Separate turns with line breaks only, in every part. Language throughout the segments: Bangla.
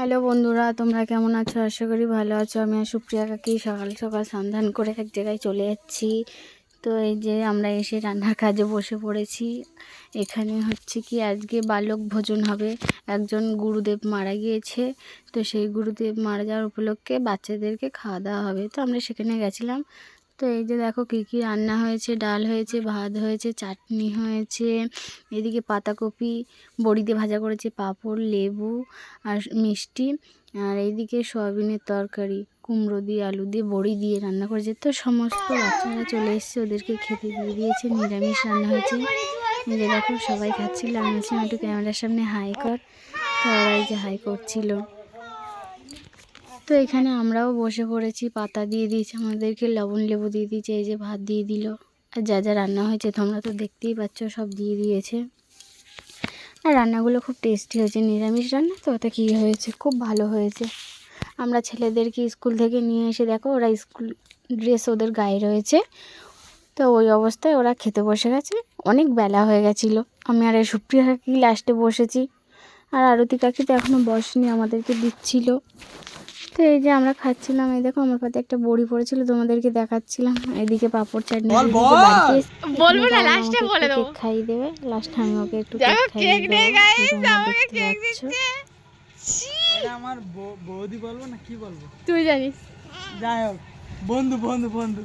হ্যালো বন্ধুরা, তোমরা কেমন আছো? আশা করি ভালো আছো। আমি সুপ্রিয়া কাকি সকাল সকাল সন্ধান করে এক জায়গায় চলে যাচ্ছি। তো এই যে আমরা এসে রান্নার কাজে বসে পড়েছি। এখানে হচ্ছে কি, আজকে বালক ভোজন হবে। একজন গুরুদেব মারা গিয়েছে। তো সেই গুরুদেব মারা যাওয়ার উপলক্ষে বাচ্চাদেরকে খাওয়া দাওয়া হবে। তো আমরা সেখানে গেছিলাম। তো এই যে দেখো কী কী রান্না হয়েছে? ডাল হয়েছে, ভাত হয়েছে, চাটনি হয়েছে। এদিকে পাতাকপি, বড়ি দিয়ে ভাজা করেছে, পাঁপড়, লেবু আর মিষ্টি। আর এইদিকে সয়াবিনের তরকারি, কুমড়ো দিয়ে, আলু দিয়ে, বড়ি দিয়ে রান্না করেছে। তো সমস্ত বাচ্চারা চলে এসেছে, ওদেরকে খেতে দিয়ে দিয়েছে, নিরামিষ রান্না হয়েছে। যে দেখো সবাই খাচ্ছিল, আমি একটু ক্যামেরার সামনে হাই কর। তো ওরা যে হাই করছিল। তো এখানে আমরাও বসে পড়েছি, পাতা দিয়ে দিয়েছে, আমাদেরকে লবণ লেবু দিয়ে দিয়েছে, এই যে ভাত দিয়ে দিল। আর যা যা রান্না হয়েছে তোমরা তো দেখতেই পাচ্ছ, সব দিয়ে দিয়েছে। আর রান্নাগুলো খুব টেস্টি হয়েছে, নিরামিষ রান্না তো ওটা কী হয়েছে? খুব ভালো হয়েছে। আমরা ছেলেদেরকে স্কুল থেকে নিয়ে এসে, দেখো ওরা স্কুল ড্রেস ওদের গায়ে রয়েছে। তো ওই অবস্থায় ওরা খেতে বসে গেছে, অনেক বেলা হয়ে গেছিল। আমি আর সুপ্রিয়া কাকি লাস্টে বসেছি। আর আরতি কাকি তো এখনও বসেনি, আমাদেরকে দিচ্ছিল। তো এই যে আমরা খাচ্ছিলাম এই দেখো আমার পাতে একটা বড়ি পড়েছিল তোমাদেরকে দেখাচ্ছিলাম। এদিকে পাঁপড় চাটনি
বলব না,
আমাকে
বলে দেবো।
কেক খাইয়ে দেবে। লাস্ট আমি ওকে একটু
দেখো,
কেক
guys,
তোমরা
আমাকে
দেখতে
কেক
পাচ্ছ।
এটা আমার বৌদি বলব না কি বলব?
তুই জানিস।
যাই হোক বন্ধু বন্ধু বন্ধু।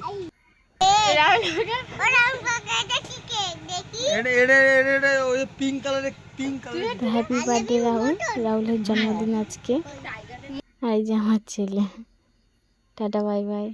হ্যাপি বার্থডে রাহুল রাহুলের জন্মদিন আজকে। এই যে আমার ছেলে। Tata bye bye.